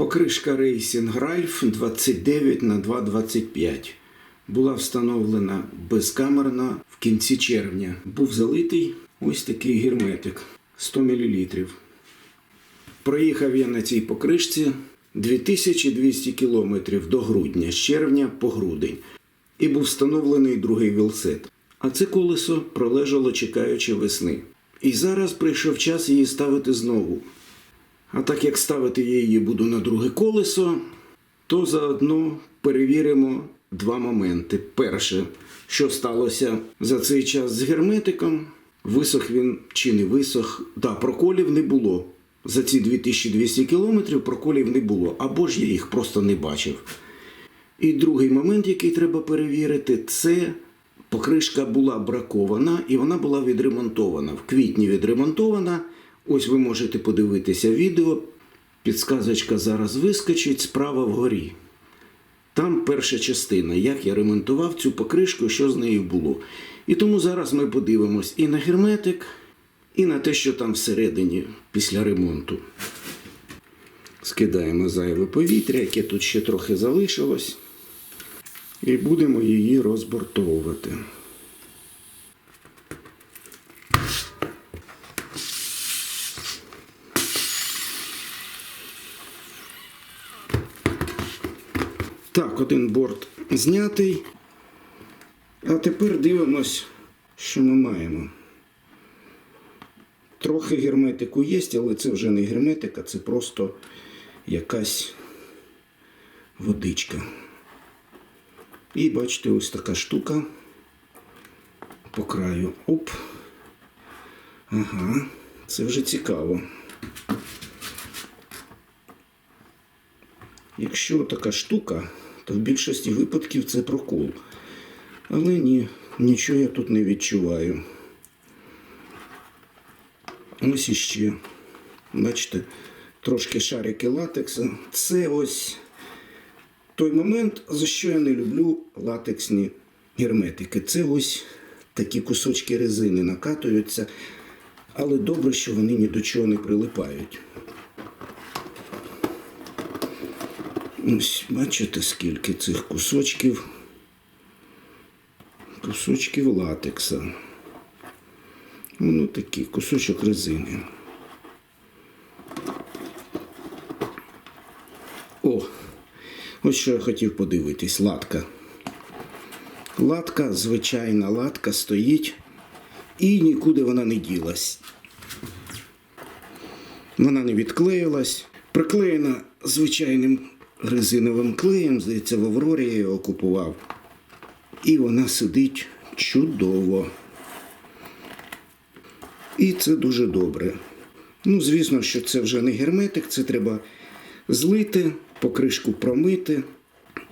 Покришка Racing Ralph 29 на 225 була встановлена безкамерно в кінці червня. Був залитий ось такий герметик 100 мл. Проїхав я на цій покришці 2200 км до грудня, з червня по грудень. І був встановлений другий велсет. А це колесо пролежало чекаючи весни. І зараз прийшов час її ставити знову. А так як ставити я її буду на друге колесо, то заодно перевіримо два моменти. Перше, що сталося за цей час з герметиком, висох він чи не висох. Да, проколів не було. За ці 2200 кілометрів проколів не було, або ж я їх просто не бачив. І другий момент, який треба перевірити, це покришка була бракована і вона була відремонтована. В квітні відремонтована. Ось ви можете подивитися відео. Підсказочка зараз вискочить справа вгорі. Там перша частина, як я ремонтував цю покришку, що з нею було. І тому зараз ми подивимось і на герметик, і на те, що там всередині після ремонту. Скидаємо зайве повітря, яке тут ще трохи залишилось, і будемо її розбортовувати. Так, один борт знятий. А тепер дивимось, що ми маємо. Трохи герметику є, але це вже не герметика, це просто якась водичка. І бачите, ось така штука по краю. Оп. Ага, це вже цікаво. Якщо така штука, то в більшості випадків це прокол. Але ні, нічого я тут не відчуваю. Ось іще. Бачите, трошки шарики латекса. Це ось той момент, за що я не люблю латексні герметики. Це ось такі кусочки резини накатуються, але добре, що вони ні до чого не прилипають. Ось, бачите, скільки цих кусочків. Кусочків латекса. Воно такий кусочок резини. О, ось що я хотів подивитись. Латка. Латка, звичайна латка стоїть і нікуди вона не ділась. Вона не відклеїлась. Приклеєна звичайним резиновим клеєм, здається, в Аврорі я його купував. І вона сидить чудово. І це дуже добре. Ну, звісно, що це вже не герметик, це треба злити, покришку промити,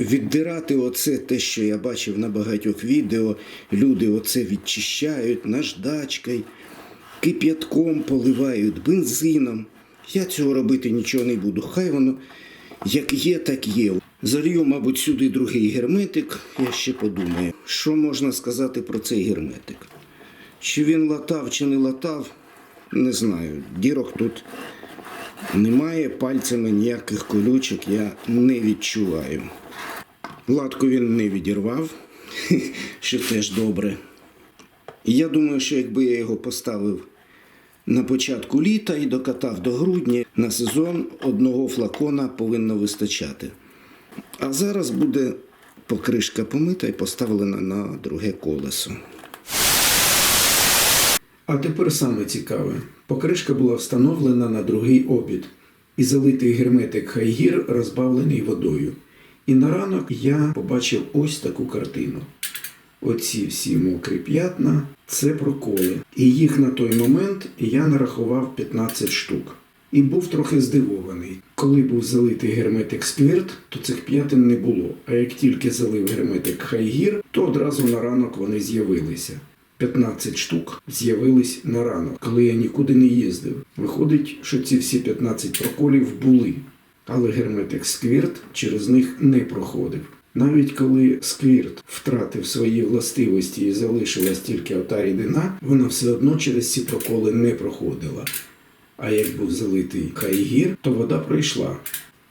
віддирати оце те, що я бачив на багатьох відео. Люди оце відчищають наждачкою, кип'ятком поливають, бензином. Я цього робити нічого не буду. Хай воно як є, так є. Залью, мабуть, сюди другий герметик. Я ще подумаю, що можна сказати про цей герметик. Чи він латав, чи не латав, не знаю. Дірок тут немає, пальцями ніяких колючок я не відчуваю. Латку він не відірвав, що теж добре. Я думаю, що якби я його поставив на початку літа і докатав до грудня, на сезон одного флакона повинно вистачати. А зараз буде покришка помита і поставлена на друге колесо. А тепер саме цікаве. Покришка була встановлена на другий обід і залитий герметик хайгір розбавлений водою. І на ранок я побачив ось таку картину. Оці всі мокрі п'ятна це проколи. І їх на той момент я нарахував 15 штук. І був трохи здивований. Коли був залитий герметик сквірт, то цих п'ятин не було. А як тільки залив герметик хайгір, то одразу на ранок вони з'явилися. 15 штук з'явились на ранок, коли я нікуди не їздив. Виходить, що ці всі 15 проколів були, але герметик сквірт через них не проходив. Навіть коли сквірт втратив свої властивості і залишилась тільки ота рідина, вона все одно через ці проколи не проходила. А як був залитий хайгір, то вода пройшла.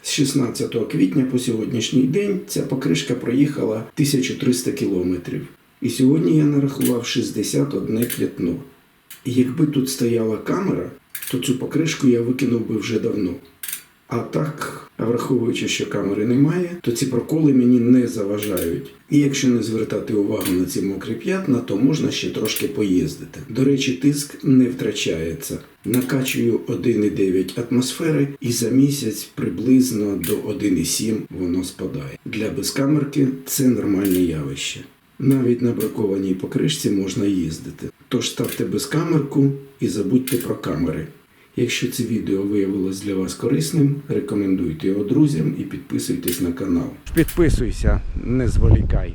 З 16 квітня по сьогоднішній день ця покришка проїхала 1300 кілометрів. І сьогодні я нарахував 61 п'ятно. І якби тут стояла камера, то цю покришку я викинув би вже давно. А так, враховуючи, що камери немає, то ці проколи мені не заважають. І якщо не звертати увагу на ці мокрі п'ятна, то можна ще трошки поїздити. До речі, тиск не втрачається. Накачую 1,9 атмосфери і за місяць приблизно до 1,7 воно спадає. Для безкамерки це нормальне явище. Навіть на бракованій покришці можна їздити. Тож ставте безкамерку і забудьте про камери. Якщо це відео виявилось для вас корисним, рекомендуйте його друзям і підписуйтесь на канал. Підписуйся, не зволікай.